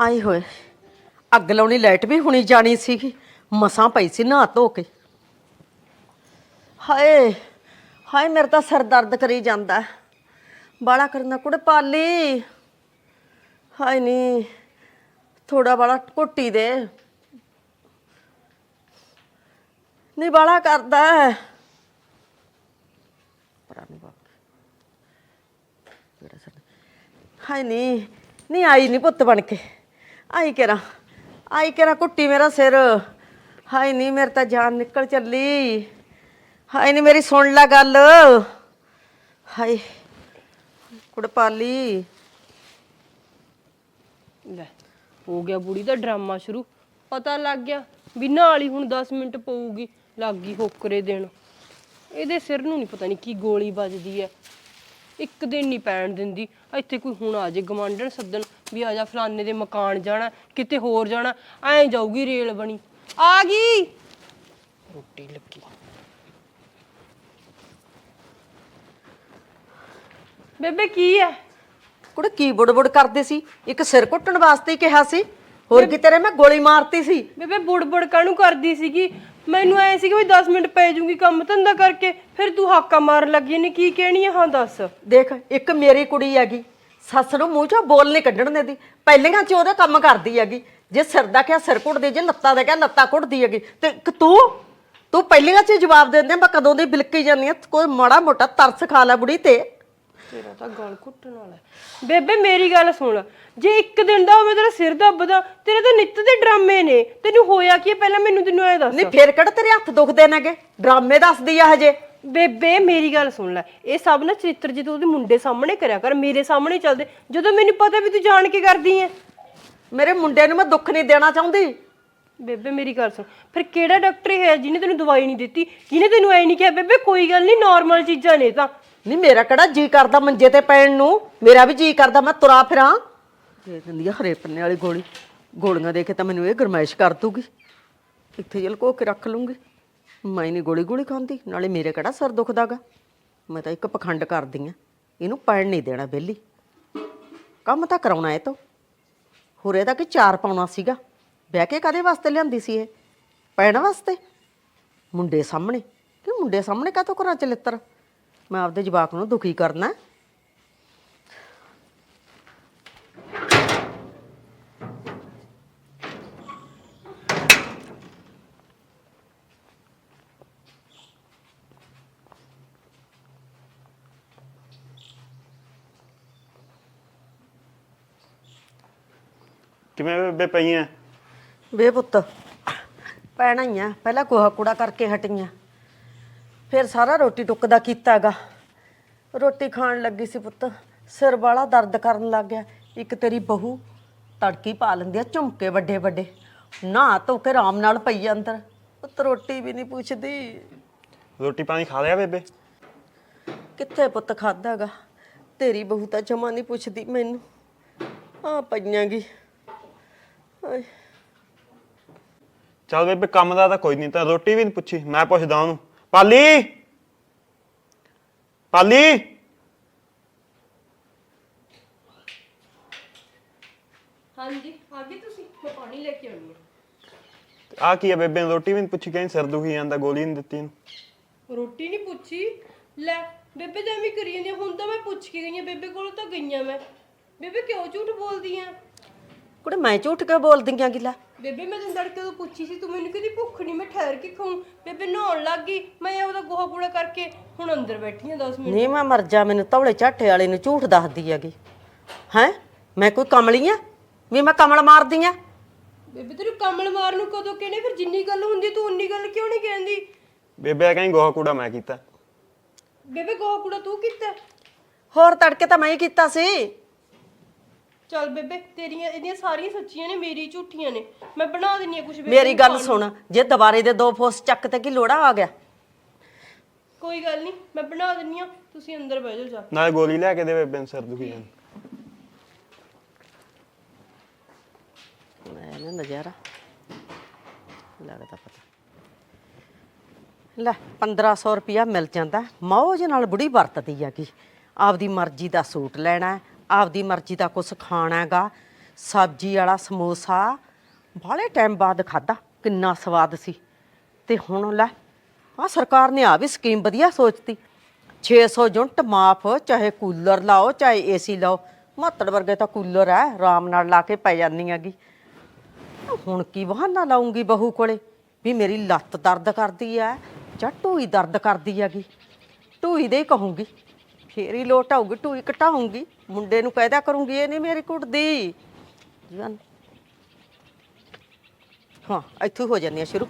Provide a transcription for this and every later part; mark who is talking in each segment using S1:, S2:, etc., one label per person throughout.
S1: ਆਏ ਹੋਏ। ਅੱਗ ਲਾਉਣੀ ਲਾਈਟ ਵੀ ਹੁਣੀ ਜਾਣੀ ਸੀਗੀ। ਮਸਾਂ ਪਈ ਸੀ ਨਹਾ ਧੋ ਕੇ। ਹਾਏ ਹਾਏ, ਮੇਰੇ ਤਾਂ ਸਿਰ ਦਰਦ ਕਰੀ ਜਾਂਦਾ। ਬਾਲਾ ਕਰਨਾ ਕੁੜੇ ਪਾਲੀ। ਹਾਏ ਨੀ ਥੋੜਾ ਬਾਲਾ ਘੁੱਟੀ ਦੇ। ਨਹੀਂ ਬਾਲਾ ਕਰਦਾ। ਹੈ। ਬਾਪ ਹਾਏ ਨੀ ਨਹੀਂ ਆਈ ਨਹੀਂ ਪੁੱਤ ਬਣ ਕੇ। ਆਈ ਕੇਰਾ ਆਈ ਕੇਰਾ ਕੁੱਟੀ ਮੇਰਾ ਸਿਰ। ਹਾਏ ਨਹੀਂ ਮੇਰੇ ਤਾਂ ਜਾਨ ਨਿਕਲ ਚੱਲੀ। ਹਾਏ ਨਹੀਂ ਮੇਰੀ ਸੁਣ ਲੈ ਗੱਲ। ਹਾਏ, ਕੁੜਪਾਲੀ।
S2: ਲੈ, ਹੋ ਗਿਆ ਬੁੜੀ ਦਾ ਡਰਾਮਾ ਸ਼ੁਰੂ। ਪਤਾ ਲੱਗ ਗਿਆ ਵੀ ਨਾਲ ਹੀ ਹੁਣ 10 ਮਿੰਟ ਪਊਗੀ, ਲੱਗ ਗਈ ਹੋਕਰੇ ਦੇਣ ਇਹਦੇ ਸਿਰ ਨੂੰ ਨਹੀਂ ਪਤਾ ਨਹੀਂ ਕੀ ਗੋਲੀ ਵੱਜਦੀ ਐ। ਇੱਕ ਦਿਨ ਨਹੀਂ ਪੈਣ ਦਿੰਦੀ। ਇੱਥੇ ਕੋਈ ਹੁਣ ਆ ਜੇ ਗਵਾਂਢਣ ਸੱਦਣ। ਵੀ ਆ ਜਾ ਫਲਾਨੇ ਦੇ ਮਕਾਨ ਜਾਣਾ ਕਿਤੇ ਹੋਰ ਜਾਣਾ ਐਂ ਜਾਊਗੀ ਰੇਲ ਬਣੀ। ਆ ਗਈ। ਰੋਟੀ ਲੱਗੀ। ਬੇਬੇ ਕੀ ਐ?
S1: ਕੁੜੇ ਕੀ ਬੁੜਬੁੜ ਕਰਦੇ ਸੀ? ਇੱਕ ਸਿਰ ਘੁੱਟਣ ਵਾਸਤੇ ਹੀ ਕਿਹਾ ਸੀ। ਹੋਰ ਕੀ ਤੇਰੇ ਮੈਂ ਗੋਲੀ ਮਾਰਤੀ ਸੀ।
S2: ਬੇਬੇ ਬੁੜਬੁੜ ਕਾਹਨੂੰ ਕਰਦੀ ਸੀਗੀ? ਮੈਨੂੰ ਐ ਸੀ ਕਿ ਵੀ 10 ਮਿੰਟ ਪੈ ਜੂਗੀ ਕੰਮ ਧੰਦਾ ਕਰਕੇ ਫਿਰ ਤੂੰ ਹਾਕਾ ਮਾਰਨ ਲੱਗੀ ਨੇ ਕੀ ਕਹਿਣੀ ਆ ਹਾਂ ਦੱਸ।
S1: ਦੇਖ ਇੱਕ ਮੇਰੀ ਕੁੜੀ ਹੈਗੀ। ਸੱਸ ਨੂੰ ਮੂੰਹ ਚੋਂ ਬੋਲ ਨਹੀਂ ਕੱਢਣ ਦਿੰਦੀ। ਪਹਿਲੀਆਂ ਚ ਉਹਦਾ ਕੰਮ ਕਰਦੀ ਹੈਗੀ। ਜੇ ਸਿਰ ਦਾ ਕਿਹਾ ਸਿਰ ਘੁੱਟਦੀ ਜੇ ਲੱਤਾਂ ਦਾ ਕਿਹਾ ਲੱਤਾਂ ਘੁੱਟਦੀ ਹੈਗੀ। ਤੇ ਇੱਕ ਤੂੰ ਤੂੰ ਪਹਿਲੀਆਂ ਚ ਜਵਾਬ ਦਿੰਦੇ ਮੈਂ ਕਦੋਂ ਦੀ ਬਿਲਕੀ ਜਾਂਦੀ ਆ ਕੋਈ ਮਾੜਾ ਮੋਟਾ ਤਰਸ ਖਾ ਲੈ ਬੁੜੀ ਤੇ।
S2: ਤੇਰਾ ਤਾਂ ਗਲ ਘੁੱਟਣ ਵਾਲਾ ਹੈ। ਬੇਬੇ ਮੇਰੀ ਗੱਲ ਸੁਣ। ਜੇ ਇੱਕ ਦਿਨ ਦਾ ਹੋਵੇ ਤੇਰਾ ਸਿਰ ਦੱਬਦਾ ਤੇਰੇ ਤਾਂ ਨਿੱਤ ਦੇ ਡਰਾਮੇ ਨੇ। ਤੈਨੂੰ ਹੋਇਆ ਕੀ ਹੈ? ਪਹਿਲਾਂ ਮੈਨੂੰ ਤੈਨੂੰ ਐ ਦੱਸ।
S1: ਨਹੀਂ ਫੇਰ ਕਿਹੜਾ ਤੇਰੇ ਹੱਥ ਦੁਖਦੇ ਨੇਗੇ? ਡਰਾਮੇ ਦੱਸਦੀ ਆ ਹਜੇ।
S2: ਬੇਬੇ ਮੇਰੀ ਗੱਲ ਸੁਣ ਲੈ। ਇਹ ਸਭ ਨਾ ਚਰਿੱਤਰ ਜੇ ਤੂੰ ਉਹਦੇ ਮੁੰਡੇ ਸਾਹਮਣੇ ਕਰਿਆ ਕਰ ਮੇਰੇ ਸਾਹਮਣੇ ਚੱਲਦੇ। ਜਦੋਂ ਮੈਨੂੰ ਪਤਾ ਵੀ ਤੂੰ ਜਾਣ ਕੇ ਕਰਦੀ ਐ।
S1: ਮੇਰੇ ਮੁੰਡੇ ਨੂੰ ਮੈਂ ਦੁੱਖ ਨਹੀਂ ਦੇਣਾ ਚਾਹੁੰਦੀ।
S2: ਬੇਬੇ ਮੇਰੀ ਗੱਲ ਸੁਣ। ਫਿਰ ਕਿਹੜਾ ਡਾਕਟਰ ਹੈ ਜਿਹਨੇ ਤੈਨੂੰ ਦਵਾਈ ਨਹੀਂ ਦਿੱਤੀ? ਜਿਹਨੇ ਤੈਨੂੰ ਐ ਨਹੀਂ ਕਿਹਾ ਬੇਬੇ ਕੋਈ ਗੱਲ ਨਹੀਂ ਨਾਰਮਲ ਚੀਜ਼ਾਂ ਨੇ ਤਾਂ।
S1: ਨਹੀਂ ਮੇਰਾ ਕਿਹੜਾ ਜੀ ਕਰਦਾ ਮੰਜੇ ਤੇ ਪੈਣ ਨੂੰ? ਮੇਰਾ ਵੀ ਜੀ ਕਰਦਾ ਮੈਂ ਤੁਰਾ ਫਿਰਾਂ। ਦੇ ਦਿੰਦੀ ਆ ਹਰੇ ਪੰਨੇ ਵਾਲੀ ਗੋਲੀ। ਗੋਲੀਆਂ ਦੇ ਕੇ ਤਾਂ ਮੈਨੂੰ ਇਹ ਗਰਮਾਇਸ਼ ਕਰ ਦੂਗੀ। ਇੱਥੇ ਜਲ ਕੋ ਕੇ ਰੱਖ ਲੂੰਗੀ। ਮੈਂ ਨਹੀਂ ਗੋਲੀ ਗੋਲੀ ਖਾਂਦੀ, ਨਾਲੇ ਮੇਰੇ ਕਿਹੜਾ ਸਿਰ ਦੁਖਦਾਗਾ? ਮੈਂ ਤਾਂ ਇੱਕ ਪਖੰਡ ਕਰਦੀ ਆ। ਇਹਨੂੰ ਪੈਣ ਨਹੀਂ ਦੇਣਾ ਬੇਲੀ। ਕੰਮ ਤਾਂ ਕਰਾਉਣਾ ਇਹ ਤੋਂ। ਹੋਰ ਇਹਦਾ ਕਿ ਚਾਰ ਪਾਉਣਾ ਸੀਗਾ? ਬਹਿ ਕੇ ਕਾਦੇ ਵਾਸਤੇ ਲਿਆਂਦੀ ਸੀ ਇਹ? ਪੈਣ ਵਾਸਤੇ? ਮੁੰਡੇ ਸਾਹਮਣੇ। ਕਿ ਮੁੰਡੇ ਸਾਹਮਣੇ ਕਾਹਤੋਂ ਕਰਾਂ ਚਲਿੱਤਰ ਮੈਂ ਆਪਦੇ ਜਵਾਕ ਨੂੰ ਦੁਖੀ ਕਰਨਾ।
S3: ਕਿਵੇਂ ਬੇਬੇ ਪਈਆਂ
S1: ਵੇ ਪੁੱਤ ਪੈਣਾ ਹੀ ਆ ਪਹਿਲਾਂ ਕੋਹਾ ਕੂੜਾ ਕਰਕੇ ਹਟੀਆਂ। ਫਿਰ ਸਾਰਾ ਰੋਟੀ ਟੁੱਕ ਦਾ ਕੀਤਾਗਾ। ਰੋਟੀ ਖਾਣ ਲੱਗੀ ਸੀ ਪੁੱਤ ਸਿਰ ਵਾਲਾ ਦਰਦ ਕਰਨ ਲੱਗ ਗਿਆ। ਇੱਕ ਤੇਰੀ ਬਹੂ ਤੜਕੀ ਪਾ ਲੈਂਦੀ ਆ ਝੁਮਕੇ ਵੱਡੇ ਵੱਡੇ। ਨਾ ਧੋ ਕੇ ਆਰਾਮ ਨਾਲ ਪਈ ਅੰਦਰ। ਪੁੱਤ ਰੋਟੀ ਵੀ ਨਹੀਂ ਪੁੱਛਦੀ।
S3: ਰੋਟੀ ਪਾਣੀ ਖਾ ਲਿਆ ਬੇਬੇ?
S1: ਕਿੱਥੇ ਪੁੱਤ ਖਾਦਾਗਾ ਤੇਰੀ ਬਹੂ ਤਾਂ ਜਮਾ ਨਹੀਂ ਪੁੱਛਦੀ ਮੈਨੂੰ। ਆ ਪਈਆਂਗੀ। ਹਾਏ।
S3: ਚੱਲ ਬੇਬੇ ਕੰਮ ਦਾ ਤਾਂ ਕੋਈ ਨਹੀਂ ਤਾਂ ਰੋਟੀ ਵੀ ਨਹੀਂ ਪੁੱਛੀ ਮੈਂ ਪੁੱਛਦਾ ਉਹਨੂੰ। ਪਾਲੀ! ਪਾਲੀ!
S2: ਹਾਂਜੀ ਆ ਗਏ ਤੁਸੀਂ? ਮੈਂ ਪਾਣੀ ਲੈ ਕੇ ਆਉਣੀ
S3: ਆ ਕੀ ਹੈ ਬੇਬੇ ਨੇ ਰੋਟੀ ਵੀ ਨਹੀਂ ਪੁੱਛੀ ਕਹਿੰਦੀ ਸਿਰ ਦੁਖੀ ਜਾਂਦਾ ਗੋਲੀ ਨਹੀਂ ਦਿੱਤੀ ਇਹਨੂੰ।
S2: ਰੋਟੀ ਨਹੀਂ ਪੁੱਛੀ? ਲੈ ਬੇਬੇ ਤਾਂ ਐਵੇਂ ਕਰੀ ਜਾਂਦੀ ਆ, ਹੁਣ ਤਾਂ ਮੈਂ ਪੁੱਛ ਕੇ ਗਈ ਆ ਬੇਬੇ ਕੋਲ ਤਾਂ ਗਈਆਂ ਮੈਂ। ਬੇਬੇ ਕਿਉਂ ਝੂਠ ਬੋਲਦੀ ਆ?
S1: ਕੁੜੇ ਮੈਂ ਝੂਠ ਕੇ ਬੋਲਦੀ ਆਂ ਗਿਲਾ?
S2: ਬੇਬੇ ਮੈਂ ਤੈਨੂੰ ਤੜਕੇ ਤੋਂ ਪੁੱਛੀ ਸੀ ਤੂੰ ਮੈਨੂੰ ਕਹਿੰਦੀ ਭੁੱਖ ਨਹੀਂ ਮੈਂ ਠਹਿਰ ਕੇ ਖਾਉਂ ਬੇਬੇ ਨਹਾਉਣ ਲੱਗ ਗਈ ਮੈਂ ਉਹਦਾ ਗੋਹਾ ਕੂੜਾ ਕਰਕੇ ਹੁਣ ਅੰਦਰ ਬੈਠੀ ਆ 10 ਮਿੰਟ।
S1: ਨਹੀਂ ਮੈਂ ਮਰ ਜਾ ਮੈਨੂੰ ਤਵਲੇ ਝਾਟੇ ਵਾਲੇ ਨੂੰ ਝੂਠ ਦੱਸਦੀ ਹੈਗੀ। ਹੈ? ਮੈਂ ਕੋਈ ਕਮਲੀ ਆ? ਵੀ ਮੈਂ ਕਮਲ ਮਾਰਦੀ ਆ?
S2: ਬੇਬੇ ਤੈਨੂੰ ਕਮਲ ਮਾਰ ਨੂੰ ਕਦੋਂ ਕਹਿੰਦੇ ਫਿਰ ਜਿੰਨੀ ਗੱਲ ਹੁੰਦੀ ਤੂੰ ਉਨੀ ਗੱਲ ਕਿਉਂ ਨਹੀਂ ਕਹਿੰਦੀ?
S3: ਬੇਬੇ ਆ ਕਹਿੰਦੀ ਗੋਹਾ ਕੂੜਾ ਮੈਂ ਕੀਤਾ।
S2: ਬੇਬੇ ਗੋਹਾ ਕੂੜਾ ਤੂੰ ਕੀਤਾ?
S1: ਹੋਰ ਤੜਕੇ ਤਾਂ ਮੈਂ ਹੀ ਕੀਤਾ ਸੀ।
S2: ਚੱਲ ਬੇਬੇ ਤੇਰੀਆਂ ਇਹਦੀਆਂ ਸਾਰੀਆਂ ਸੱਚੀਆਂ ਨੇ ਮੇਰੀ ਝੂਠੀਆਂ ਨੇ। ਮੈਂ ਬਣਾ ਦਿੰਨੀ ਆ ਕੁਝ
S1: ਮੇਰੀ ਗੱਲ ਸੁਣ ਜੇ ਦੁਬਾਰੇ ਦੇ ਦੋ ਫੋਸ ਚੱਕ ਤੇ ਕੀ ਲੋੜਾ ਆ ਗਿਆ?
S2: ਕੋਈ ਗੱਲ ਨਹੀਂ ਮੈਂ ਬਣਾ ਦਿੰਨੀ ਆ ਤੁਸੀਂ ਅੰਦਰ ਬਹਿ ਜਾਓ ਜਾ
S3: ਨਾਲੇ ਗੋਲੀ ਲੈ ਕੇ ਦੇ ਬੇਬੇ ਨੂੰ ਸਿਰ ਦੁਖੀ ਜਾਂਦਾ
S1: ਲੈ ਨਾ ਨਜ਼ਾਰਾ। ਲੱਗਦਾ ਪਤਾ। ਲੈ 1500 ਰੁਪਿਆ ਮਿਲ ਜਾਂਦਾ। ਮੌਜ ਨਾਲ ਬੁੜੀ ਵਰਤਦੀ ਹੈਗੀ ਆਪਦੀ ਮਰਜ਼ੀ ਦਾ ਸੂਟ ਲੈਣਾ ਹੈ, ਆਪਦੀ ਮਰਜ਼ੀ ਦਾ ਕੁਝ ਖਾਣਾ ਹੈਗਾ, ਸਬਜ਼ੀ ਵਾਲਾ ਸਮੋਸਾ। ਬਾਹਲੇ ਟਾਈਮ ਬਾਅਦ ਖਾਦਾ ਕਿੰਨਾ ਸਵਾਦ ਸੀ। ਤੇ ਹੁਣ ਲੈ ਆ ਸਰਕਾਰ ਨੇ ਆ ਵੀ ਸਕੀਮ ਵਧੀਆ ਸੋਚਤੀ। 600 ਯੂਨਿਟ ਮਾਫ, ਚਾਹੇ ਕੂਲਰ ਲਾਓ, ਚਾਹੇ ਏਸੀ ਲਾਓ, ਮਾਤੜ ਵਰਗੇ ਤਾਂ ਕੂਲਰ ਹੈ ਆਰਾਮ ਨਾਲ ਲਾ ਕੇ ਪੈ ਜਾਂਦੀ ਹੈਗੀ। ਹੁਣ ਕੀ ਬਹਾਨਾ ਲਾਉਂਗੀ ਬਹੂ ਕੋਲੇ? ਵੀ ਮੇਰੀ ਲੱਤ ਦਰਦ ਕਰਦੀ ਐ, ਜਾਂ ਢੂਈ ਦਰਦ ਕਰਦੀ ਹੈਗੀ। ਢੂਈ ਦੇ ਹੀ ਕਹੂੰਗੀ। ਫੇਰ ਹੀ ਲੋਟ ਆਊਗੀ ਢੂਈ ਘਟਾਉਂਗੀ ਮੁੰਡੇ ਨੂੰ ਕਹਿਦਾ ਕਰੂੰਗੀ, ਇਹ ਨਹੀਂ ਮੇਰੀ ਕੁੱਟਦੀ। ਜਵਾਨ। ਹਾਂ, ਇੱਥੋਂ ਹੀ ਹੋ ਜਾਂਦੀ ਆ ਸ਼ੁਰੂ।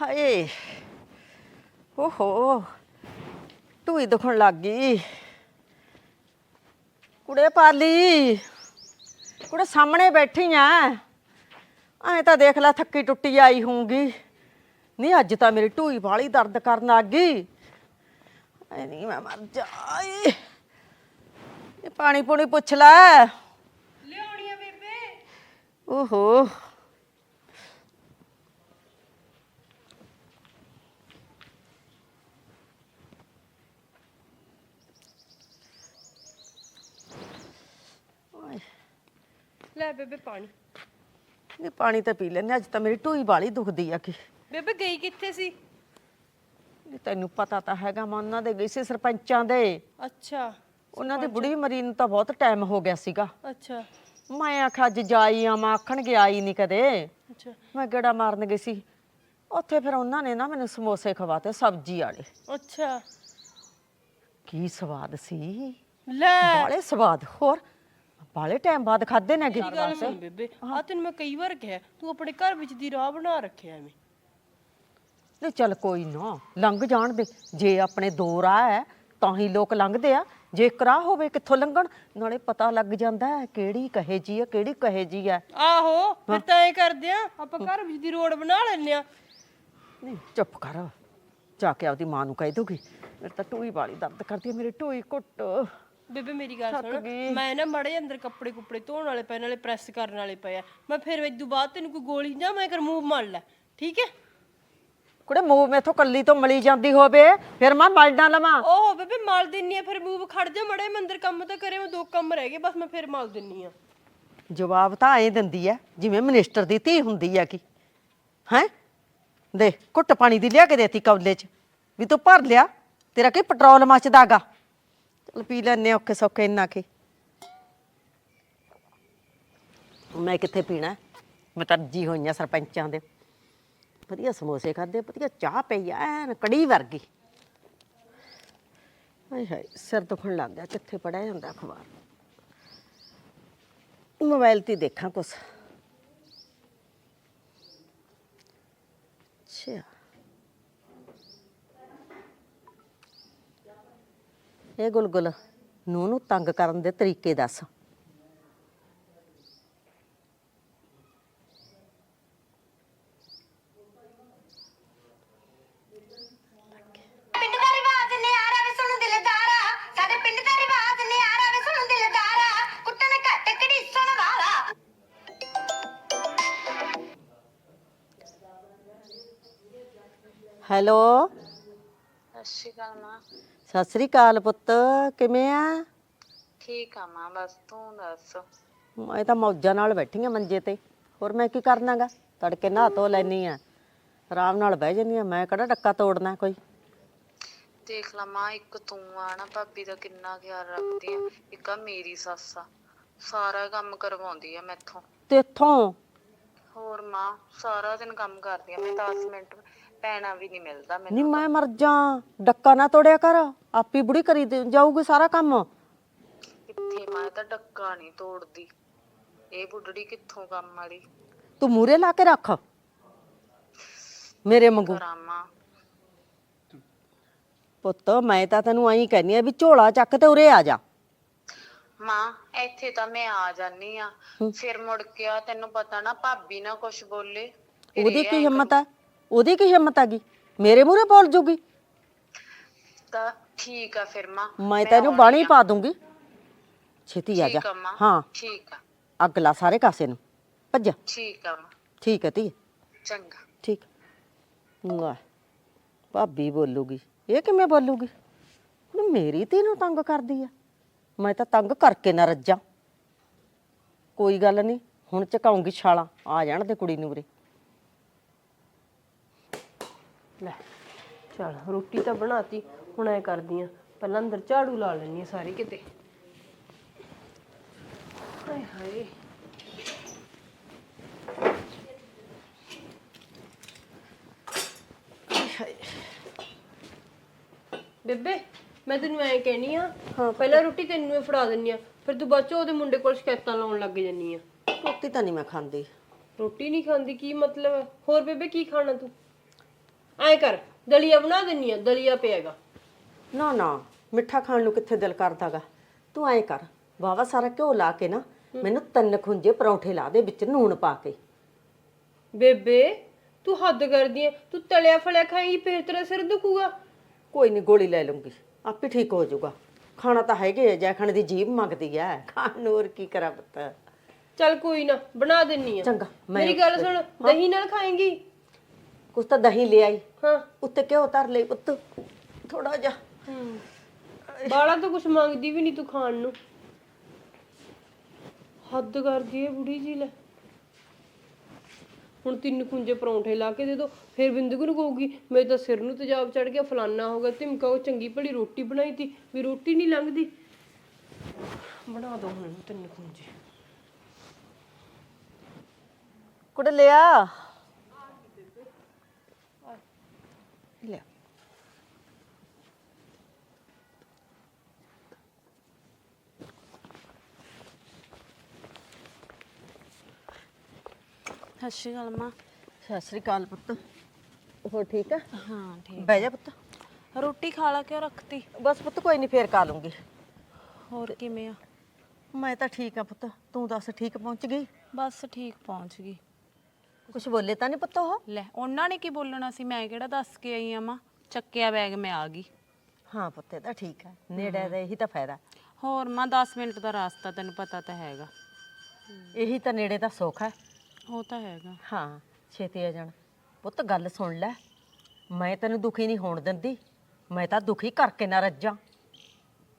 S1: ਹਾਏ। ਓਹੋ। ਢੂਈ ਦੁਖਣ ਲੱਗ ਗਈ। ਕੁੜੇ ਪਾਲੀ ਕੁੜੇ ਸਾਹਮਣੇ ਬੈਠੀ ਆ ਐ ਤਾਂ ਦੇਖ ਲੈ ਥੱਕੀ ਟੁੱਟੀ ਆਈ ਹੋਊਗੀ। ਨਹੀਂ ਅੱਜ ਤਾਂ ਮੇਰੀ ਢੂਈ ਵਾਲੀ ਦਰਦ ਕਰਨ ਲੱਗ ਗਈ। ਐ ਨਹੀਂ ਮੈਂ ਮਰ ਜਾਈ। ਇਹ ਪਾਣੀ ਪੂਣੀ ਪੁੱਛ ਲੈ।
S2: ਲਿਆਉਣੀ ਆ ਬੇਬੇ।
S1: ਓਹੋ।
S2: ਲੈ ਬੇਬੇ ਪਾਣੀ।
S1: ਇਹ ਪਾਣੀ ਤਾਂ ਪੀ ਲੈਨੇ ਅੱਜ ਤਾਂ ਮੇਰੀ ਢੂਈ ਵਾਲੀ ਦੁਖਦੀ ਆ ਕਿ
S2: ਬੇਬੇ ਗਈ ਕਿੱਥੇ ਸੀ?
S1: ਇਹ ਤੈਨੂੰ ਪਤਾ ਤਾਂ ਹੈਗਾ ਮੈਂ ਉਹਨਾਂ ਦੇ ਗਈ ਸੀ ਸਰਪੰਚਾਂ ਦੇ।
S2: ਅੱਛਾ।
S1: ਉਹਨਾਂ ਦੀ ਬੁੜੀ ਮਰੀ ਨੂੰ ਤਾਂ ਬਹੁਤ ਟਾਈਮ ਹੋ ਗਿਆ ਸੀਗਾ।
S2: ਅੱਛਾ।
S1: ਮੈਂ ਆਖਿਆ ਅੱਜ ਜਾਈ ਆਵਾਂ ਆਖਣਗੇ ਆਈ ਨਹੀਂ ਕਦੇ।
S2: ਅੱਛਾ।
S1: ਮੈਂ ਗੇੜਾ ਮਾਰਨ ਗਈ ਸੀ। ਉੱਥੇ ਫਿਰ ਉਹਨਾਂ ਨੇ ਨਾ ਮੈਨੂੰ ਸਮੋਸੇ ਖਵਾਤੇ ਸਬਜ਼ੀ ਵਾਲੇ।
S2: ਅੱਛਾ।
S1: ਕੀ ਸਵਾਦ ਸੀ?
S2: ਲੈ।
S1: ਬਾਲੇ ਸਵਾਦ ਹੋਰ ਬਾਲੇ ਟਾਈਮ ਬਾਅਦ ਖਾਦੇ ਨੇ ਗੇ
S2: ਕੀ ਗੱਲ ਸੁਣ ਬੇਬੇ ਆ ਤੈਨੂੰ ਮੈਂ ਕਈ ਵਾਰ ਕਿਹਾ ਤੂੰ ਆਪਣੇ ਘਰ ਵਿੱਚ ਦੀ ਰਾਹ ਬਣਾ ਰੱਖਿਆ ਐਵੇਂ।
S1: ਨਹੀਂ ਚੱਲ ਕੋਈ ਨਾ ਲੰਘ ਜਾਣ ਦੇ। ਜੇ ਆਪਣੇ ਦੋ ਰਾਹ ਹੈ ਤਾਂ ਹੀ ਲੋਕ ਲੰਘਦੇ ਆ। ਜੇ ਇੱਕ ਰਾਹ ਹੋਵੇ ਕਿੱਥੋਂ ਲੰਘਣ? ਨਾਲੇ ਪਤਾ ਲੱਗ ਜਾਂਦਾ ਹੈ ਕਿਹੜੀ ਕਹੇ ਜੀ ਹੈ ਕਿਹੜੀ ਕਹੇ ਜੀ ਹੈ
S2: ਆਹੋ ਫਿਰ ਤਾਂ ਐ ਕਰਦੇ ਆ ਆਪਾਂ ਘਰ ਵਿੱਚ ਦੀ ਰੋਡ ਬਣਾ ਲੈਨੇ ਆ।
S1: ਨਹੀਂ ਚੁੱਪ ਕਰ ਜਾ ਕੇ ਆਪਦੀ ਮਾਂ ਨੂੰ ਕਹਿ ਦੂਗੀ ਮੇਰੇ ਤਾਂ ਟੂਈ ਵਾਲੀ ਦਰਦ ਕਰਦੀ ਹੈ ਮੇਰੀ ਟੂਈ ਘੁੱਟ
S2: ਬੇਬੇ ਮੇਰੀ ਗੱਲ ਸੁਣ। ਮੈਂ ਨਾ ਮੜੇ ਅੰਦਰ ਕੱਪੜੇ ਕੁੱਪੜੇ ਧੋਣ ਵਾਲੇ ਪਏ ਨਾਲੇ ਪ੍ਰੈਸ ਕਰਨ ਵਾਲੇ ਪਏ ਆ। ਮੈਂ ਫਿਰ ਇਦੋਂ ਬਾਅਦ ਤੈਨੂੰ ਕੋਈ ਗੋਲੀ ਜਾਂ ਮੈਂ ਕਰ ਮੂਵ ਮਾਰ ਲੈ ਠੀਕ ਹੈ?
S1: ਕੁੜੇ ਮੂੰਹ ਮੇਥੋਂ ਕੱਲੀ ਤੋਂ ਮਲੀ ਜਾਂਦੀ ਹੋਵੇ ਫਿਰ ਮੈਂ ਮਲ ਨਾ ਲਵਾਂ।
S2: ਓਹ ਬੇਬੇ ਮਲ ਦਿੰਨੀ ਆ ਫਿਰ ਮੂਵ ਖੜ ਜਾ ਮੜੇ ਮੈਂ ਅੰਦਰ ਕੰਮ ਤਾਂ ਕਰੇ ਮੈਂ ਦੋ ਕੰਮ ਰਹਿ ਗਏ ਬਸ ਮੈਂ ਫਿਰ ਮਲ ਦਿੰਨੀ ਆ।
S1: ਜਵਾਬ ਤਾਂ ਐਂ ਦਿੰਦੀ ਐ ਜਿਵੇਂ ਮਿਨਿਸਟਰ ਦੀ ਧੀ ਹੁੰਦੀ ਐ ਕੀ ਹੈ? ਦੇ ਘੁੱਟ ਪਾਣੀ ਦੀ ਲਿਆ ਕੇ ਦੇਤੀ ਕੌਲੇ 'ਚ ਵੀ ਤੂੰ ਭਰ ਲਿਆ ਤੇਰਾ ਕੀ ਪੈਟਰੋਲ ਮੱਚਦਾਗਾ? ਚਲ ਪੀ ਲੈਨੇ ਔਖੇ ਸੌਖੇ ਇੰਨਾ ਕੀ। ਮੈਂ ਕਿੱਥੇ ਪੀਣਾ? ਮੈਂ ਤਾਂ ਜੀ ਹੋਈਆਂ ਸਰਪੰਚਾਂ ਦੇ। ਵਧੀਆ ਸਮੋਸੇ ਖਾਦੇ ਵਧੀਆ ਚਾਹ ਪਈ, ਐਨ ਕੜੀ ਵਰਗੀ। ਹਾਏ ਹਾਏ, ਸਿਰ ਦੁਖਣ ਲੱਗ ਗਿਆ, ਕਿੱਥੇ ਪੜਿਆ ਜਾਂਦਾ ਅਖਬਾਰ। ਮੋਬਾਈਲ ਤੇ ਹੀ ਦੇਖਾਂ ਕੁਛ। ਅੱਛਾ। ਇਹ ਗੁਲਗੁਲ ਨੂੰ ਨੂੰ ਤੰਗ ਕਰਨ ਦੇ ਤਰੀਕੇ ਦੱਸ।
S4: ਸਤਿ ਸ੍ਰੀ ਅਕਾਲ
S1: ਪੁੱਤ ਕਿਵੇਂ ਆ?
S4: ਠੀਕ ਆ ਮਾਂ ਬਸ ਤੂੰ ਦੱਸ?
S1: ਮੈਂ ਤਾਂ ਮੌਜਾਂ ਨਾਲ ਬੈਠੀ ਆ ਮੰਜੇ ਤੇ। ਹੋਰ ਮੈਂ ਕੀ ਕਰਨਾਗਾ? ਤੜਕੇ ਨਹਾ ਧੋ ਲੈਣੀ ਆ। ਆਰਾਮ ਨਾਲ ਬਹਿ ਜੰਨੀ ਆ। ਮੈਂ ਕਿਹੜਾ ਡੱਕਾ ਤੋੜਨਾ ਕੋਈ?
S4: ਦੇਖ ਲਾ ਮਾਂ ਇੱਕ ਤੂੰ ਆ ਨਾ ਭਾਬੀ ਦਾ ਕਿੰਨਾ ਖਿਆਲ ਰੱਖਦੀ ਆ। ਇੱਕ ਆ ਮੇਰੀ ਸੱਸ ਆ। ਸਾਰਾ ਕੰਮ ਕਰਵਾਉਂਦੀ ਆ ਮੈਥੋਂ।
S1: ਤੇਥੋਂ
S4: ਹੋਰ ਮਾਂ ਸਾਰਾ ਦਿਨ ਕੰਮ ਕਰਦੀ ਆ। ਮੈਂ 10 ਮਿੰਟ ਪੈਣਾ ਵੀ ਨਹੀਂ ਮਿਲਦਾ
S1: ਨਹੀਂ
S4: ਮੈਨੂੰ
S1: ਮੈਂ ਮਰ ਜਾ ਡੱਕਾ ਨਾ ਤੋੜਿਆ ਕਰ। ਆਪੀ ਬੁੜੀ ਕਰੀ ਦੇ- ਜਾਊਗੀ ਸਾਰਾ ਕੰਮ।
S4: ਕਿੱਥੇ ਮਾਂ ਤਾਂ ਡੱਕਾ ਨਹੀਂ ਤੋੜਦੀ। ਇਹ ਬੁੱਢੜੀ ਕਿੱਥੋਂ ਕੰਮ ਵਾਲੀ?
S1: ਤੂੰ ਮੂਰੇ ਲਾ ਕੇ ਰੱਖ। ਮੇਰੇ
S4: ਮਾਂ
S1: ਪੁੱਤ ਮੈਂ ਤਾਂ ਤੈਨੂੰ ਐਂ ਕਹਿੰਨੀ ਆ ਵੀ ਝੋਲਾ ਚੱਕ ਤੇ ਉਰੇ ਆ ਜਾ।
S4: ਮਾਂ ਇੱਥੇ ਤਾਂ ਮੈਂ ਆ ਜਾਨੀ ਆ। ਫਿਰ ਮੁੜ ਕੇ ਆ ਤੈਨੂੰ ਪਤਾ ਨਾ ਭਾਬੀ ਨਾ ਕੁਛ ਬੋਲੇ। ਫਿਰ
S1: ਉਹਦੀ
S4: ਇਹ
S1: ਕੀ ਹਿੰਮਤ ਆ ਉਹਦੀ ਕੀ ਹਿੰਮਤ ਹੈਗੀ ਮੇਰੇ ਮੂਰੇ ਬੋਲ ਜੂਗੀ।
S4: ਤਾਂ ਠੀਕ ਆ ਫਿਰ ਮਾਂ।
S1: ਮੈਂ ਤੈਨੂੰ ਬਾਣੀ ਪਾ ਦੂੰਗੀ। ਛੇਤੀ ਆ ਜਾ।
S4: ਠੀਕ ਆ ਮਾਂ
S1: ਹਾਂ।
S4: ਠੀਕ ਆ।
S1: ਅੱਗ ਲਾ ਸਾਰੇ ਕਾਸੇ ਨੂੰ। ਭੱਜ।
S4: ਠੀਕ ਆ ਮਾਂ।
S1: ਠੀਕ ਹੈ ਧੀਏ
S4: ਚੰਗਾ।
S1: ਠੀਕ। ਲੈ ਭਾਬੀ ਬੋਲੂਗੀ। ਇਹ ਕਿਵੇਂ ਬੋਲੂਗੀ? ਹੁਣ ਮੇਰੀ ਧੀ ਨੂੰ ਤੰਗ ਕਰਦੀ ਆ। ਮੈਂ ਤਾਂ ਤੰਗ ਕਰਕੇ ਨਾ ਰੱਜਾਂ। ਕੋਈ ਗੱਲ ਨਹੀਂ। ਹੁਣ ਚਕਾਉਂਗੀ ਛਾਲਾਂ। ਆ ਜਾਣ ਦੇ ਕੁੜੀ ਨੂੰ ਉਰੇ।
S2: ਲੈ ਚਲ ਰੋਟੀ ਤਾਂ ਬਣਾਤੀ ਹੁਣ ਐ ਕਰਦੀ ਆ। ਪਹਿਲਾਂ ਅੰਦਰ ਝਾੜੂ ਲਾ ਲੈਣੀ ਆ ਸਾਰੀ ਕਿਤੇ। ਹਾਏ ਹਾਏ। ਬੇਬੇ ਮੈਂ ਤੈਨੂੰ ਐ ਕਹਿਨੀ ਆ ਹਾਂ ਪਹਿਲਾਂ ਰੋਟੀ ਤੈਨੂੰ ਹੀ ਫੜਾ ਦਿੰਨੀ ਆ ਫਿਰ ਤੂੰ ਬਾਅਦ ਚ ਉਹਦੇ ਮੁੰਡੇ ਕੋਲ ਸ਼ਿਕਾਇਤਾਂ ਲਾਉਣ ਲੱਗ ਜੰਨੀ ਆ।
S1: ਰੋਟੀ ਤਾਂ ਨਹੀਂ ਮੈਂ ਖਾਂਦੀ।
S2: ਰੋਟੀ ਨਹੀਂ ਖਾਂਦੀ ਕੀ ਮਤਲਬ? ਹੈ ਹੋਰ ਬੇਬੇ ਕੀ ਖਾਣਾ ਤੂੰ? ਐ ਕਰ ਦਲੀਆ ਬਣਾ ਦਿੰਨੀ ਆ ਦਲੀਆ ਪਿਆਗਾ
S1: ਨਾ ਨਾ ਮਿੱਠਾ ਖਾਣ ਨੂੰ ਕਿੱਥੇ ਦਿਲ ਕਰਦਾਗਾ? ਤੂੰ ਐਂ ਕਰ ਵਾਵਾ ਸਾਰਾ ਘਿਓ ਲਾ ਕੇ ਨਾ ਮੈਨੂੰ ਤਿੰਨ ਖੁੰਝੇ ਪਰੌਂਠੇ ਲਾ ਦੇ ਵਿੱਚ ਨੂਣ ਪਾ ਕੇ।
S2: ਬੇਬੇ ਤੂੰ ਹੱਦ ਕਰਦੀ ਐ ਤੂੰ ਤਲਿਆ ਫਲਿਆ ਖਾਏਂਗੀ ਫੇਰ ਤੇਰਾ ਸਿਰ ਦੁਖੂਗਾ।
S1: ਕੋਈ ਨਹੀਂ ਗੋਲੀ ਲੈ ਲੂੰਗੀ ਆਪੇ ਠੀਕ ਹੋ ਜਾਊਗਾ। ਖਾਣਾ ਤਾਂ ਹੈਗੇ ਜੈ ਖਾਣ ਦੀ ਜੀਭ ਮੰਗਦੀ ਐ ਖਾਣ ਨੂੰ ਹੋਰ ਕੀ ਕਰਾਂ ਪੁੱਤ।
S2: ਚੱਲ ਕੋਈ ਨਾ ਬਣਾ ਦਿੰਨੀ ਆ।
S1: ਚੰਗਾ, ਮੈਂ-
S2: ਮੇਰੀ ਗੱਲ ਸੁਣ ਦਹੀਂ ਨਾਲ ਖਾਏਂਗੀ?
S1: ਕੁਛ ਤਾਂ ਦਹੀਂ ਲੈ ਆਈ।
S2: ਹਾਂ
S1: ਉੱਤੇ ਘਿਓ ਧਰ ਲਈ ਪੁੱਤ ਥੋੜਾ ਜਿਹਾ।
S2: ਬਾਲਾ ਤਾਂ ਕੁਝ ਮੰਗਦੀ ਵੀ ਨਹੀਂ ਤੂੰ ਖਾਣ ਨੂੰ। ਹੱਦ ਕਰਦੀ ਐ ਬੁੜੀ ਜੀ ਲੈ। ਹੁਣ ਤਿੰਨ ਖੁੰਝੇ ਪਰੌਂਠੇ ਲਾ ਕੇ ਦੇ ਦੋ ਫਿਰ ਬਿੰਦੂ ਨੂੰ ਕਹੂਗੀ ਮੇਰੇ ਤਾਂ ਸਿਰ ਨੂੰ ਤੇਜ਼ਾਬ ਚੜ ਗਿਆ ਫਲਾਨਾ ਹੋ ਗਿਆ ਧਮਕਾ ਉਹ ਚੰਗੀ ਭਲੀ ਰੋਟੀ ਬਣਾਈ ਤੀ ਵੀ ਰੋਟੀ ਨਹੀਂ ਲੰਘਦੀ। ਬਣਾ ਦੋ ਹੁਣ ਇਹਨੂੰ ਤਿੰਨ ਖੁੰਝੇ
S1: ਕੁੜੇ ਲਿਆ। ਲੈ
S5: ਸਤਿ ਸ਼੍ਰੀ ਅਕਾਲ ਮਾਂ
S1: ਸਤਿ ਸ੍ਰੀ ਅਕਾਲ ਪੁੱਤ ਹੋਰ ਠੀਕ ਆ
S5: ਹਾਂ ਠੀਕ
S1: ਬਹਿ ਜਾ ਪੁੱਤ
S5: ਰੋਟੀ ਖਾ ਲਾ ਕਿਉਂ ਰੱਖਤੀ
S1: ਬਸ ਪੁੱਤ ਕੋਈ ਨਹੀਂ ਫੇਰ ਖਾ ਲੂੰਗੀ
S5: ਹੋਰ ਕਿਵੇਂ ਆ
S1: ਮੈਂ ਤਾਂ ਠੀਕ ਆ ਪੁੱਤ ਤੂੰ ਦੱਸ ਠੀਕ ਪਹੁੰਚ ਗਈ
S5: ਬਸ ਠੀਕ ਪਹੁੰਚ ਗਈ
S1: ਕੁਛ ਬੋਲੇ ਤਾਂ ਨਹੀਂ ਪੁੱਤ ਉਹ?
S5: ਲੈ ਉਹਨਾਂ ਨੇ ਕੀ ਬੋਲਣਾ ਸੀ? ਮੈਂ ਕਿਹੜਾ ਦੱਸ ਕੇ ਆਈ ਆ ਮਾਂ? ਚੱਕਿਆ ਬੈਗ ਮੈਂ ਆ ਗਈ।
S1: ਹਾਂ ਪੁੱਤ ਇਹ ਤਾਂ ਠੀਕ ਆ। ਨੇੜੇ ਦਾ ਇਹੀ ਤਾਂ ਫਾਇਦਾ।
S5: ਹੋਰ ਮਾਂ 10 ਮਿੰਟ ਦਾ ਰਾਸਤਾ ਤੈਨੂੰ ਪਤਾ ਤਾਂ ਹੈਗਾ।
S1: ਇਹੀ ਤਾਂ ਨੇੜੇ ਦਾ ਸੁੱਖ ਹੈ
S5: ਉਹ ਤਾਂ ਹੈਗਾ।
S1: ਹਾਂ ਛੇਤੀ ਆ ਜਾਣ। ਪੁੱਤ ਗੱਲ ਸੁਣ ਲੈ। ਮੈਂ ਤੈਨੂੰ ਦੁਖੀ ਨਹੀਂ ਹੋਣ ਦਿੰਦੀ। ਮੈਂ ਤਾਂ ਦੁਖੀ ਕਰਕੇ ਨਾ ਰੱਜਾਂ।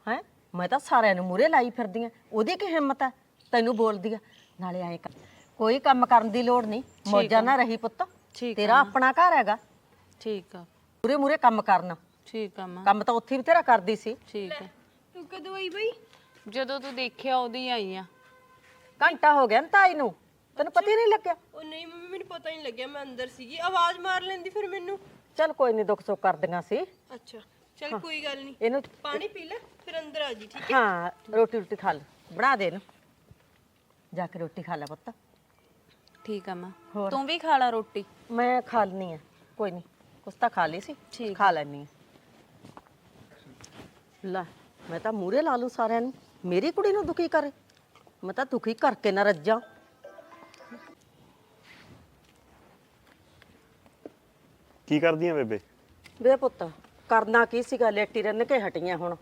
S1: ਹੈ? ਮੈਂ ਤਾਂ ਸਾਰਿਆਂ ਨੂੰ ਮੂਰੇ ਲਾਈ ਫਿਰਦੀ ਆ। ਉਹਦੀ ਕੀ ਹਿੰਮਤ ਹੈ ਤੈਨੂੰ ਬੋਲਦੀ ਆ। ਨਾਲੇ ਐਂ ਕਰ। ਕੋਈ ਕੰਮ ਕਰਨ ਦੀ ਲੋੜ ਨਹੀਂ। ਮੌਜਾਂ ਨਾ ਰਹੀ ਪੁੱਤ।
S5: ਠੀਕ
S1: ਤੇਰਾ ਆਪਣਾ ਘਰ ਹੈਗਾ।
S5: ਠੀਕ ਆ।
S1: ਮੂਰੇ ਮੂਰੇ ਕੰਮ ਕਰਨਾ।
S5: ਠੀਕ ਆ ਮਾਂ।
S1: ਕੰਮ ਤਾਂ ਉੱਥੇ ਵੀ ਤੇਰਾ ਕਰਦੀ ਸੀ।
S5: ਠੀਕ ਆ।
S2: ਤੂੰ ਕਦੋਂ ਆਈ ਬਈ?
S5: ਜਦੋਂ ਤੂੰ ਦੇਖਿਆ ਉਹਦੀ ਆਈ ਆ।
S1: ਘੰਟਾ ਹੋ ਗਿਆ ਨਾ ਤਾਈ ਨੂੰ। ਤੈਨੂੰ ਪਤਾ ਹੀ ਨਹੀਂ ਲੱਗਿਆ।
S2: ਉਹ ਨਹੀਂ ਮੰਮੀ ਮੈਨੂੰ ਪਤਾ ਨਹੀਂ ਲੱਗਿਆ। ਮੈਂ ਅੰਦਰ ਸੀਗੀ। ਆਵਾਜ਼ ਮਾਰ ਲੈਂਦੀ ਫਿਰ ਮੈਨੂੰ।
S1: ਚੱਲ ਕੋਈ ਨਹੀਂ ਦੁੱਖ ਸੁੱਖ ਕਰਦੀਆਂ ਸੀ।
S2: ਅੱਛਾ। ਚਲ ਕੋਈ ਗੱਲ ਨਹੀਂ।
S1: ਇਹਨੂੰ
S2: ਪਾਣੀ ਪੀ ਲੈ ਫਿਰ ਅੰਦਰ ਆ ਜੀ ਠੀਕ
S1: ਹਾਂ? ਰੋਟੀ ਰੋਟੀ ਖਾ ਲੈ। ਬਣਾ ਦੇ ਇਹਨੂੰ। ਜਾ ਕੇ ਰੋਟੀ ਖਾ ਲੈ ਪੁੱਤ।
S5: ਠੀਕ ਆ ਮਾਂ।
S1: ਹੋਰ?
S5: ਤੂੰ ਵੀ ਖਾ ਲਾ ਰੋਟੀ।
S1: ਮੈਂ ਖਾ ਲੈਣੀ ਆ ਕੋਈ ਨਹੀਂ ਕੁਛ ਤਾਂ ਖਾ ਲਈ ਸੀ
S5: ਠੀਕ
S1: ਖਾ ਲੈਣੀ ਆ ਲੈ ਮੈਂ ਤਾਂ ਮੂਰੇ ਲਾ ਲੂੰ ਸਾਰਿਆਂ ਨੂੰ। ਮੇਰੀ ਕੁੜੀ ਨੂੰ ਦੁਖੀ ਕਰੇ। ਮੈਂ ਤਾਂ ਦੁਖੀ ਕਰਕੇ ਨਾ ਰੱਜਾਂ।
S3: ਕੀ ਕਰਦੀਆਂ ਬੇਬੇ?
S1: ਵੇ ਪੁੱਤ ਕਰਨਾ ਕੀ ਸੀਗਾ? ਲੇਟੀ ਰੰਨ ਕੇ ਹਟੀਆਂ ਹੁਣ?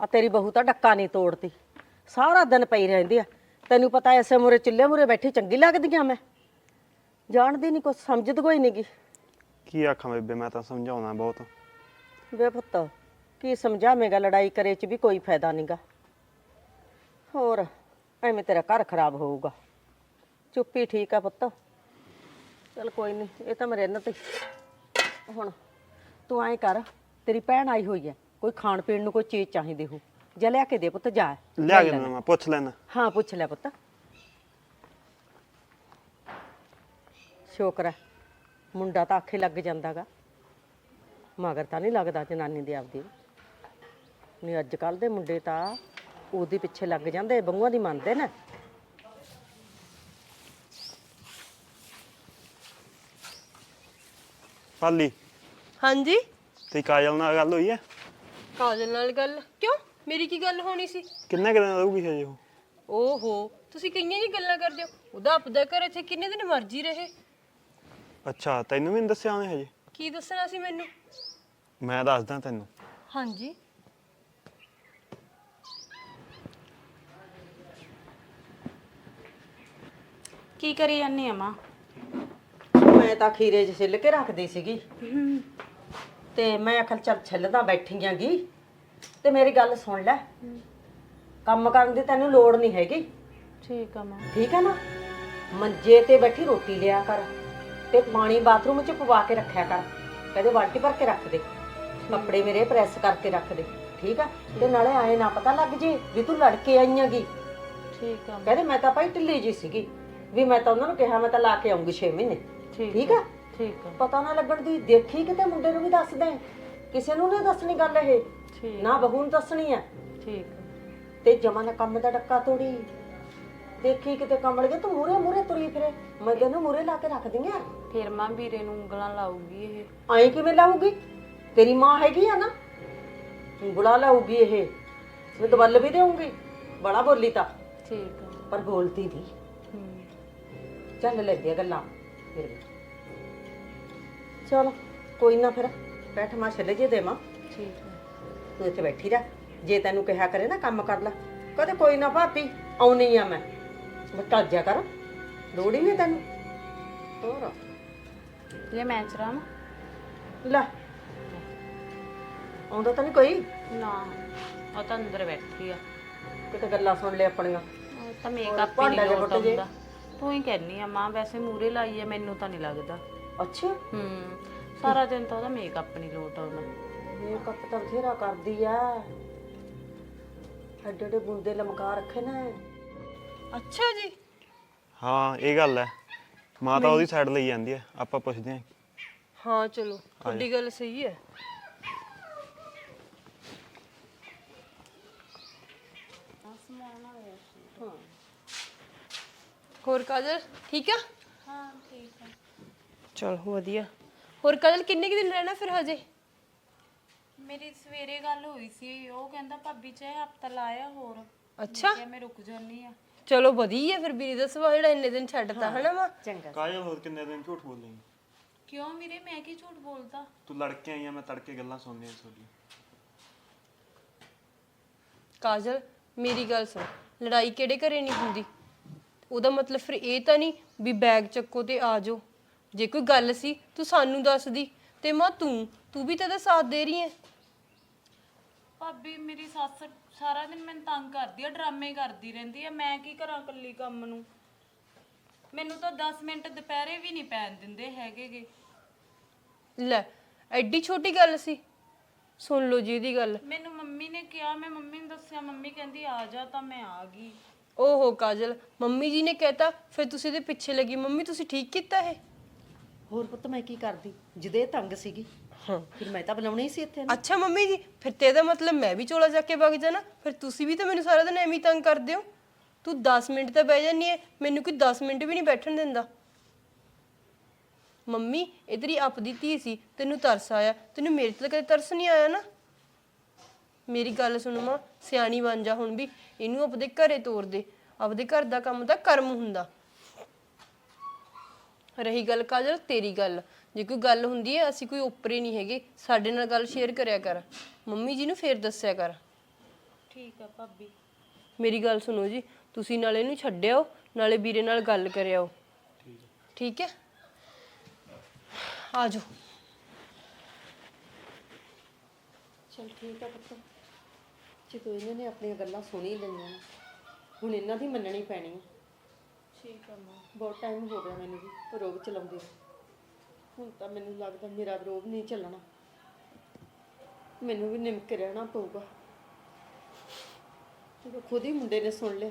S1: ਆ ਤੇਰੀ ਬਹੂ ਤਾਂ ਡੱਕਾ ਨਹੀਂ ਤੋੜਦੀ। ਸਾਰਾ ਦਿਨ ਪਈ ਰਹਿੰਦੀ ਆ। ਤੈਨੂੰ ਪਤਾ ਐਸੇ ਮੂਰੇ ਚੁੱਲ੍ਹੇ ਮੂਰੇ ਬੈਠੀ ਚੰਗੀ ਲੱਗਦੀ ਆ ਮੈਂ? ਜਾਣਦੀ ਨਹੀਂ ਕੁਛ ਸਮਝਦ ਕੋਈ ਨਹੀਂਗੀ
S3: ਕੀ ਆਖਾਂ ਬੇਬੇ ਮੈਂ ਤਾਂ ਸਮਝਾਉਣਾ ਬਹੁਤ।
S1: ਵੇ ਪੁੱਤ ਕੀ ਸਮਝਾਵੇਂਗਾ ਲੜਾਈ ਕਰੇ ਚ ਵੀ ਕੋਈ ਫਾਇਦਾ ਨਹੀਂਗਾ ਹੋਰ ਐਵੇਂ ਤੇਰਾ ਘਰ ਖਰਾਬ ਹੋਊਗਾ। ਚੁੱਪੀ ਠੀਕ ਆ ਪੁੱਤ। ਚਲ ਕੋਈ ਨਹੀਂ ਇਹ ਤਾਂ ਮੇਰੇ ਨਾਲ ਤੇ। ਹੁਣ ਤੂੰ ਐਂ ਕਰ ਤੇਰੀ ਭੈਣ ਆਈ ਹੋਈ ਹੈ ਕੋਈ ਖਾਣ ਪੀਣ ਨੂੰ ਕੋਈ ਚੀਜ਼ ਚਾਹੀਦੀ ਹੋ ਜਾ ਲਿਆ ਕੇ ਦੇ ਪੁੱਤ ਜਾ।
S3: ਲਿਆ ਕੇ ਦੇਣਾ ਮੈਂ ਪੁੱਛ ਲੈਣਾ।
S1: ਹਾਂ ਪੁੱਛ ਲੈ ਪੁੱਤ। ਸ਼ੁਕਰ ਹੈ। ਮੁੰਡਾ ਤਾਂ ਆਖੇ ਲੱਗ ਜਾਂਦਾਗਾ। ਮਗਰ ਤਾਂ ਨਹੀਂ ਲੱਗਦਾ ਜਨਾਨੀ ਦੀ ਆਪਦੀ। ਨਹੀਂ ਅੱਜ ਕੱਲ ਦੇ ਮੁੰਡੇ ਤਾਂ ਉਹਦੇ ਪਿੱਛੇ ਲੱਗ ਜਾਂਦੇ ਬੰਗੂਆਂ ਦੀ ਮੰਨਦੇ ਨੇ।
S3: ਪਾਲੀ
S2: ਹਾਂਜੀ?
S3: ਤੇ ਕਾਜਲ ਨਾਲ ਗੱਲ ਹੋਈ ਹੈ?
S2: ਕਾਜਲ ਨਾਲ ਗੱਲ? ਕਿਉਂ? ਮੇਰੀ ਕੀ ਗੱਲ ਹੋਣੀ ਸੀ?
S3: ਕਿੰਨੇ ਕੁ ਦਿਨ ਰਹੂਗੀ ਹਜੇ ਉਹ?
S2: ਓਹੋ ਤੁਸੀਂ ਕਈਆਂ ਜੀ ਗੱਲਾਂ ਕਰਦੇ ਹੋ? ਉਹਦਾ ਆਪਦਾ ਘਰ ਇੱਥੇ ਕਿੰਨੇ ਦਿਨ ਮਰਜ਼ੀ ਰਹੇ?
S3: ਅੱਛਾ ਤੈਨੂੰ ਵੀ ਦੱਸਿਆ ਉਹਨੇ ਹਜੇ?
S2: ਕੀ ਦੱਸਣਾ ਸੀ ਮੈਨੂੰ?
S3: ਮੈਂ ਦੱਸਦਾ ਤੈਨੂੰ।
S2: ਹਾਂਜੀ।
S5: ਕੀ ਕਰੀ ਜਾਂਦੀ ਆ ਮਾਂ?
S1: ਮੈਂ ਤਾਂ ਖੀਰੇ 'ਚ ਛਿੱਲ ਕੇ ਰੱਖਦੀ ਸੀਗੀ। ਤੇ ਮੈਂ ਅਖਲ ਚੱਲ ਛਿੱਲਦਾ ਬੈਠੀ ਆਂਗੀ। ਤੇ ਮੇਰੀ ਗੱਲ ਸੁਣ ਲੈ। ਕੰਮ ਕਰਨ ਦੀ ਤੈਨੂੰ ਲੋੜ ਨਹੀਂ ਹੈਗੀ।
S5: ਠੀਕ ਆ ਮਾਂ।
S1: ਠੀਕ ਆ ਨਾ? ਮੰਜੇ ਤੇ ਬੈਠੀ ਰੋਟੀ ਲਿਆ ਕਰ। ਤੇ ਪਾਣੀ ਬਾਥਰੂਮ 'ਚ ਪਵਾ ਕੇ ਰੱਖਿਆ ਕਰ। ਕਦੇ ਬਾਲਟੀ ਭਰ ਕੇ ਰੱਖ ਦੇ। ਕੱਪੜੇ ਮੇਰੇ ਪ੍ਰੈਸ ਕਰਕੇ ਰੱਖ ਦੇ। ਠੀਕ ਆ? ਤੇ ਨਾਲੇ ਆਏ ਨਾ ਪਤਾ ਲੱਗ ਜੇ ਵੀ ਤੂੰ ਲੜ ਕੇ ਆਈਆਂਗੀ।
S5: ਠੀਕ ਆ।
S1: ਕਹਿੰਦੇ ਮੈਂ ਤਾਂ ਭਾਈ ਢਿੱਲੀ ਜੀ ਸੀਗੀ। ਵੀ ਮੈਂ ਤਾਂ ਉਹਨਾਂ ਨੂੰ ਕਿਹਾ ਮੈਂ ਤਾਂ ਲਾ ਕੇ ਆਉਂਗੀ 6 ਮਹੀਨੇ।
S5: ਠੀਕ
S1: ਠੀਕ ਆ?
S5: ਠੀਕ ਆ।
S1: ਪਤਾ ਨਾ ਲੱਗਣ ਦੀ ਦੇਖੀ ਕਿਤੇ ਮੁੰਡੇ ਨੂੰ ਵੀ ਦੱਸ ਦੇ ਕਿਸੇ ਨੂੰ ਨਹੀਂ ਦੱਸਣੀ ਗੱਲ ਇਹ।
S5: ਠੀਕ।
S1: ਨਾ ਬਹੂ ਨੂੰ ਦੱਸਣੀ ਆ।
S5: ਠੀਕ ਆ।
S1: ਤੇ ਜਮਾ ਨਾ ਕੰਮ ਦਾ ਡੱਕਾ ਤੋੜੀ। ਦੇਖੀ ਕਿਤੇ ਕਮੜ ਗਏ ਤੂੰ ਮੂਰੇ ਮੂਰੇ ਤੁਰੀ ਫਿਰੇ। ਮੈਂ ਤੈਨੂੰ ਮੂਰੇ ਲਾ ਕੇ ਰੱਖ ਦਿੰਗਾ
S5: ਫਿਰ ਮਾਂ ਵੀਰੇ ਨੂੰ ਉਂਗਲਾਂ ਲਾਊਗੀ ਇਹ।
S1: ਐਂ ਕਿਵੇਂ ਲਾਊਗੀ? ਤੇਰੀ ਮਾਂ ਹੈਗੀ ਆ ਨਾ ਉਂਗਲਾ ਲਾਊਗੀ ਇਹ। ਮੈਂ ਦਵਲ ਵੀ ਦੇਊਂਗੀ ਬੜਾ ਬੋਲੀ ਤਾਂ।
S5: ਠੀਕ ਆ।
S1: ਪਰ ਬੋਲਦੀ ਨਹੀਂ।
S5: ਹੂੰ।
S1: ਚੱਲ ਲੈਂਦੀਆਂ ਗੱਲਾਂ ਫਿਰ ਵੀ। ਚਲ ਕੋਈ ਨਾ ਫਿਰ ਬੈਠ ਮਾ ਛੱਲੇ ਜੇ ਦੇਵਾਂ
S5: ਠੀਕ ਆ।
S1: ਤੂੰ ਇੱਥੇ ਬੈਠੀ ਰਹਿ। ਜੇ ਤੈਨੂੰ ਕਿਹਾ ਕਰੇ ਨਾ ਕੰਮ ਕਰ ਲੈ। ਕਦੇ ਕੋਈ ਨਾ ਭਾਪੀ ਆਉਣੀ ਆ ਮੈਂ। ਬਤਾ ਜਾ ਕਰ। ਲੋੜ ਹੀ ਨਹੀਂ ਤੈਨੂੰ। ਹੋਰ?
S5: ਲੈ ਮੈਂ ਚਰਾਮ
S1: ਲੈ। ਆਉਂਦਾ ਤਾਂ ਨਹੀਂ ਕੋਈ?
S5: ਨਾ ਉਹ ਤਾਂ ਅੰਦਰ ਬੈਠੀ ਆ।
S1: ਕਿਤੇ ਗੱਲਾਂ ਸੁਣ ਲੈ ਆਪਣੀਆਂ।
S5: ਉਹ ਤਾਂ ਮੇਕਅਪ ਹੀ
S1: ਭਾਂਡਾ
S5: ਨਹੀਂ
S1: ਜਿਹਾ
S5: ਲੋਟ
S1: ਜੇ।
S5: ਆਉਂਦਾ। ਤੂੰ ਹੀ ਕਹਿਨੀ ਆ ਮਾਂ ਵੈਸੇ ਮੂਰੇ ਲਾਈ ਆ ਮੈਨੂੰ ਤਾਂ ਨਹੀਂ ਲੱਗਦਾ।
S1: ਅੱਛਾ।
S5: ਹੂੰ ਸਾਰਾ ਦਿਨ ਤਾਂ ਉਹਦਾ ਮੇਕਅਪ ਨਹੀਂ ਲੋਟ ਆਉਂਦਾ।
S1: ਮੇਕਅਪ ਤਾਂ ਬਥੇਰਾ ਕਰਦੀ ਆ। ਐਡੇ ਐਡੇ ਬੁੰਦੇ ਲਮਕਾ ਰੱਖੇ ਨੇ।
S2: ਅੱਛਾ ਜੀ।
S3: ਹਾਂ ਇਹ ਗੱਲ ਹੈ। ਮਾਂ ਤਾਂ ਉਹਦੀ ਸਾਈਡ ਲਈ ਜਾਂਦੀ ਹੈ ਆਪਾਂ ਪੁੱਛਦੇ ਹਾਂ।
S2: ਹਾਂ ਚਲੋ ਤੁਹਾਡੀ ਗੱਲ ਸਹੀ ਹੈ। ਹੋਰ ਕਾਜਲ ਠੀਕ ਆ?
S5: ਹਾਂ ਠੀਕ ਆ
S2: ਚਲ ਵਧੀਆ। ਹੋਰ ਕਾਜਲ ਕਿੰਨੇ ਕੁ ਦਿਨ ਰਹਿਣਾ ਫਿਰ ਹਜੇ?
S5: ਮੇਰੀ ਸਵੇਰੇ ਗੱਲ ਹੋਈ ਸੀ ਉਹ ਕਹਿੰਦਾ ਭਾਬੀ ਚਾਹੇ ਹਫਤਾ ਲਾਇਆ ਹੋਰ।
S2: ਅੱਛਾ।
S5: ਮੈਂ ਰੁਕ ਜਾਨੀ ਆ
S2: ਚਲੋ ਵਧੀਆ ਫਿਰ ਵੀਰੇ ਦਾ ਸੁਭਾਅ ਜਿਹੜਾ ਇੰਨੇ ਦਿਨ ਛੱਡਤਾ ਹਨਾ ਵਾ
S1: ਚੰਗਾ।
S3: ਕਾਜਲ ਹੋਰ ਕਿੰਨੇ ਦਿਨ ਝੂਠ ਬੋਲੇਂਗੀ?
S5: ਕਿਉਂ ਵੀਰੇ ਮੈਂ ਕੀ ਝੂਠ ਬੋਲਦਾ?
S3: ਤੂੰ ਲੜ ਕੇ ਆਈ ਆ ਮੈਂ ਤੜਕੇ ਗੱਲਾਂ ਸੁਣਨੀਆਂ ਤੁਹਾਡੀ
S2: ਕਾਜਲ ਮੇਰੀ ਗੱਲ ਸੁਣ ਲੜਾਈ ਕਿਹੜੇ ਘਰੇ ਨਹੀਂ ਹੁੰਦੀ? ਉਹਦਾ ਮਤਲਬ ਫਿਰ ਇਹ ਤਾਂ ਨਹੀਂ ਵੀ ਬੈਗ ਚੱਕੋ ਤੇ ਆ ਜਾਓ। ਜੇ ਕੋਈ ਗੱਲ ਸੀ ਤੂੰ ਸਾਨੂੰ ਦੱਸਦੀ। ਤੇ ਮਾਂ ਤੂੰ ਤੂੰ ਵੀ ਤਾਂ ਇਹਦਾ ਸਾਥ ਦੇ ਰਹੀ ਹੈ
S5: ਭਾਬੀ ਮੇਰੀ ਸੱਸ ਸਾਰਾ ਦਿਨ ਮੈਨੂੰ ਤੰਗ ਕਰਦੀ ਆ ਡਰਾਮੇ ਕਰਦੀ ਰਹਿੰਦੀ ਆ ਮੈਂ ਕੀ ਕਰਾਂ ਇਕੱਲੀ ਕੰਮ ਨੂੰ? ਮੈਨੂੰ ਤਾਂ 10 ਮਿੰਟ ਦੁਪਹਿਰੇ ਵੀ ਨਹੀਂ ਪੈਣ ਦਿੰਦੇ ਹੈਗੇਗੇ।
S2: ਲੈ ਐਡੀ ਛੋਟੀ ਗੱਲ ਸੀ। ਸੁਣ ਲਓ ਜੀ ਇਹਦੀ ਗੱਲ।
S5: ਮੈਨੂੰ ਮੰਮੀ ਨੇ ਕਿਹਾ ਮੈਂ ਮੰਮੀ ਨੂੰ ਦੱਸਿਆ ਮੰਮੀ ਕਹਿੰਦੀ ਆ ਜਾ ਤਾਂ ਮੈਂ ਆ ਗਈ।
S2: ਓਹੋ ਕਾਜਲ ਮੰਮੀ ਜੀ ਨੇ ਕਹਿਤਾ ਫਿਰ ਤੁਸੀਂ ਇਹਦੇ ਪਿੱਛੇ ਲੱਗੀ। ਮੰਮੀ ਤੁਸੀਂ ਠੀਕ ਕੀਤਾ ਇਹ?
S1: ਹੋਰ ਪੁੱਤ ਮੈਂ ਕੀ ਕਰਦੀ? ਜਿਹਦੇ ਤੰਗ ਸੀਗੀ। ਫਿਰ ਮੈਂ ਤਾਂ ਬੁਲਾਉਣੀ ਸੀ ਇੱਥੇ
S2: ਅੱਛਾ ਮੰਮੀ ਜੀ ਫਿਰ ਤੇ ਇਹਦਾ ਮਤਲਬ ਮੈਂ ਵੀ ਚੋਲਾ ਚੱਕ ਕੇ ਵਗ ਜਾਣਾ। ਫਿਰ ਤੁਸੀਂ ਵੀ ਤਾਂ ਮੈਨੂੰ ਸਾਰਾ ਦਿਨ ਐਵੇਂ ਹੀ ਤੰਗ ਕਰਦੇ ਹੋ। ਤੂੰ 10 ਮਿੰਟ ਤਾਂ ਬਹਿ ਜਾਨੀ ਹੈ ਮੈਨੂੰ ਕੋਈ 10 ਮਿੰਟ ਵੀ ਨਹੀਂ ਬੈਠਣ ਦਿੰਦਾ। ਮੰਮੀ ਇਹ ਤੇਰੀ ਆਪਦੀ ਧੀ ਸੀ ਤੈਨੂੰ ਤਰਸ ਆਇਆ। ਤੈਨੂੰ ਮੇਰੇ ਤੇ ਤਾਂ ਕਦੇ ਤਰਸ ਨਹੀਂ ਆਇਆ ਨਾ। ਮੇਰੀ ਗੱਲ ਸੁਣ ਮਾਂ ਸਿਆਣੀ ਬਣ ਜਾ ਹੁਣ ਵੀ। ਇਹਨੂੰ ਆਪਦੇ ਘਰੇ ਤੋਰ ਦੇ। ਆਪਦੇ ਘਰ ਦਾ ਕੰਮ ਤਾਂ ਕਰਮ ਹੁੰਦਾ। ਰਹੀ ਗੱਲ ਕਾਜਲ ਤੇਰੀ ਗੱਲ। ਜੇ ਕੋਈ ਗੱਲ ਹੁੰਦੀ ਹੈ ਅਸੀਂ ਕੋਈ ਉੱਪਰੇ ਨਹੀਂ ਹੈਗੇ। ਸਾਡੇ ਨਾਲ ਗੱਲ ਸ਼ੇਅਰ ਕਰਿਆ ਕਰ। ਮੰਮੀ ਜੀ ਨੂੰ ਫੇਰ ਦੱਸਿਆ ਕਰ।
S5: ਠੀਕ ਆ ਭਾਬੀ।
S2: ਮੇਰੀ ਗੱਲ ਸੁਣੋ ਜੀ। ਤੁਸੀਂ ਨਾਲੇ ਇਹਨੂੰ ਛੱਡਿਓ ਨਾਲੇ ਵੀਰੇ ਨਾਲ ਗੱਲ ਕਰਿਓ। ਠੀਕ ਹੈ? ਆ ਜਾਓ।
S1: ਚਲ ਠੀਕ ਆ ਪੁੱਤ। ਜਦੋਂ ਇਹਨਾਂ ਨੇ ਆਪਣੀਆਂ ਗੱਲਾਂ ਸੁਣੀ ਲਈਆਂ ਨੇ, ਹੁਣ ਇਹਨਾਂ ਦੀ ਮੰਨਣੀ ਪੈਣੀ ਹੈ
S5: ਠੀਕ ਆ ਮਾਂ।
S1: ਬਹੁਤ ਟਾਈਮ ਹੋ ਗਿਆ ਮੈਨੂੰ ਵੀ ਰੋਗ ਚਲਾਉਂਦੇ ਨੂੰ। ਹੁਣ ਤਾਂ ਮੈਨੂੰ ਲੱਗਦਾ ਮੇਰਾ ਵਿਰੋਧ ਨਹੀਂ ਚੱਲਣਾ। ਮੈਨੂੰ ਵੀ ਨਿਮਕ ਕੇ ਰਹਿਣਾ ਪਊਗਾ। ਜਦੋਂ ਖੁਦ ਹੀ ਮੁੰਡੇ ਨੇ ਸੁਣ ਲਿਆ।